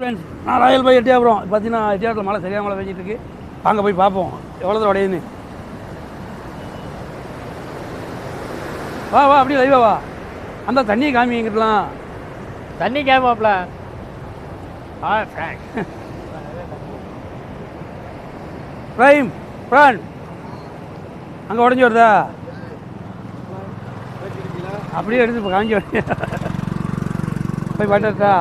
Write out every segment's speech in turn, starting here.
Friends நான் Royal பாய் எட்டியாபுரம் பார்த்தீங்கன்னா எட்டியாபுரத்தில் மழை சரியான மழை பெஞ்சிட்டு இருக்கு. வாங்க போய் பார்ப்போம். எவ்வளோ தூரம் உடையுதுன்னு வா வா அப்படியே லைவா வா. அந்த தண்ணியை காமி எங்கிட்டலாம் தண்ணி கேட்பாப்ல ஆ ப்ரைம் ப்ரான் அங்கே உடஞ்சி வருதா? அப்படியே எடுத்து காஞ்சி போய் பாட்டா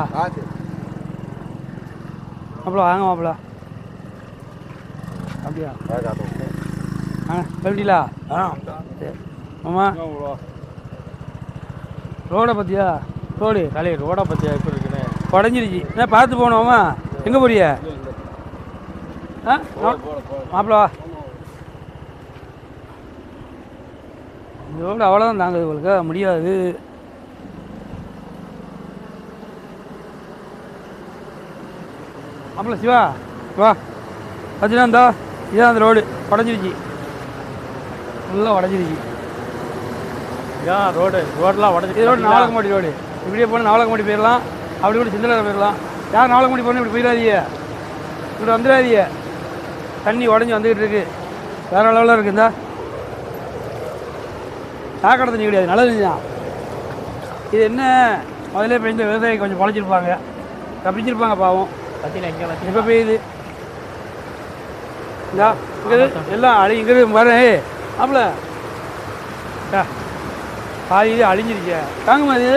மாப்பிள வாங்க மாப்பிள அப்படியா? ஆ எப்படிலா ஆ. சரி. ஆமா ரோடை பற்றியா ரோடு காலை ரோட பத்தியா? எப்படி இருக்குன்னு. உடஞ்சிருச்சு என்ன பார்த்து போகணுமா எங்கே போறிய ஆ மாப்பிள வா. இந்த ரோடு அவ்வளோதான் தாங்குது உங்களுக்கு. முடியாது. மாப்பிள சிவா வா. பார்த்தீங்கன்னா இந்தா இதான் அந்த ரோடு. உடஞ்சிருச்சு. ஃபுல்லாக உடஞ்சிருச்சு. இதான் ரோடு. ரோடெலாம் உடஞ்சி ரோடு நாவலக்கமாடி ரோடு. இப்படியே போனால் நாவலக்கமாடி போயிடலாம். அப்படி கூட சிந்தனை போயிடலாம். யார் நாவலக்கமாடி போகணும் இப்படி போயிடாதீங்க. இப்படி வந்துடாதீங்க. தண்ணி உடஞ்சி வந்துக்கிட்டு இருக்கு. வேற லெவலில் இருக்கு இந்தா. சாக்கடை தண்ணி கிடையாது. நல்ல தண்ணி தான். இது என்ன? முதல்ல பெய்ந்த விவசாயி கொஞ்சம் பழச்சிருப்பாங்க. தப்பிச்சிருப்பாங்க பாவம். பத்தியில் எங்கே வச்சு எப்போ பெய்யுது? இந்தா இங்கே எல்லாம் அழி இங்கே வர ஆப்பிள பாதி இது அழிஞ்சிருச்சு. தாங்குமா இது?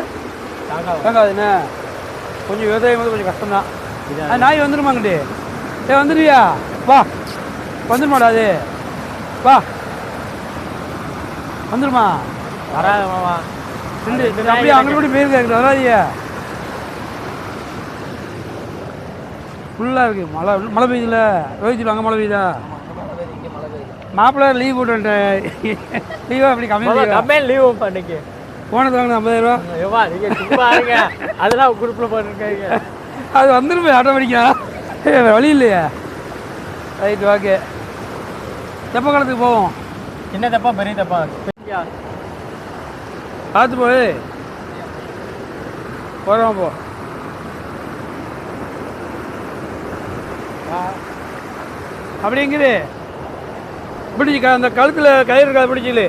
தாங்க தாங்காது என்ன? கொஞ்சம் விவசாயம் வந்து கொஞ்சம் கஷ்டம்தான். இதான். அது நாய் வந்துருமாங்கிட்டு ஏ வந்துடுவியா வா வந்துருமாடா அது. வா. வந்துருமா? வராத மாமா. ரெண்டு அப்படியே அங்கே கூட போயிருக்காங்க வராதிய ஃபுல்லாக இருக்குது மழை மழை பெய்யுதுல. ரோஹித்தில் அங்கே மழை பெய்யுதா? மாப்பிள்ளை லீவ் போட்டு லீவா அப்படி கம்மி மாமா லீவா பண்ணிக்கு போனது வாங்கின ஐம்பதாயிரரூவா ஏவா நீங்க சும்மா இருங்க. அதெல்லாம் குரூப்ல போட்டுருக்கீங்க. அது வந்துருமே ஆட்டோமேட்டிக்கா வழி இல்லையா. ரைட் ஓகே தெப்ப காலத்துக்கு போவோம். சின்ன தப்பா? பெரிய தப்பா? பார்த்து போய் போகிறோம் போ. அப்படிங்குது. பிடிச்சி அந்த கழுத்தில் கயிறு இருக்கா பிடிச்சில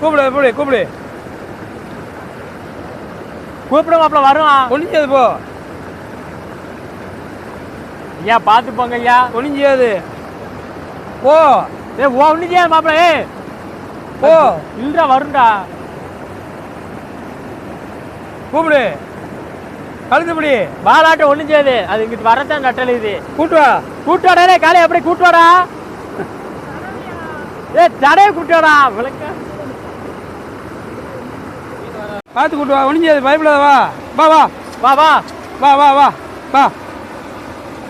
கூப்பிடு கூப்பிடு கூப்பிடு. கூப்பிட மாப்பிள வரும். ஒளிஞ்சாது போ. ஐயா பார்த்து போங்க ஐயா. ஒளிஞ்சாது போ. ஏ ஓ ஒண்ணுச்சியா மாப்பிள ஏ போ. இல்லடா வரும்டா. கூப்பிடு. கழுத்து பிடி வாலாட்ட ஒண்ணும் செய்யாது. அது இங்கிட்டு வரத்தான் நட்டல் இது கூட்டு வா கூட்டு வாடா காலை அப்படியே கூட்டு வாடா? ஏ தடைய கூட்டு வாடா விளக்க. பார்த்து கூட்டு வா ஒளிஞ்சாது பயப்படாத வா. வா வா. வா வா. வா வா வா. வா.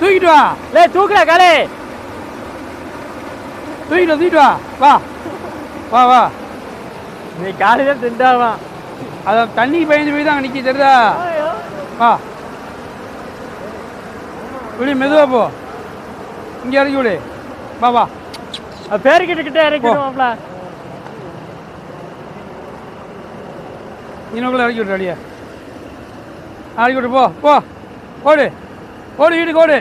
தூக்கிட்டு வா. லே தூக்குடா காலே. தூக்கிட்டு தூக்கிட்டு வா. வா. வா வா. நீ காலை தான் திண்டாவான் அதான் தண்ணிக்கு பயந்து போய் தான் நிற்க தெரியுதா? வா இப்படி மெதுவா போ. இங்கே இறக்கி விடு. வா வா. பேருக்கிட்ட கிட்ட இறக்கிடுவாப்ல இன்னுக்குள்ள இறக்கி விட்டு அடியா. இறக்கி விட்டு போ போ. ஓடு. ஓடு வீட்டுக்கு ஓடு.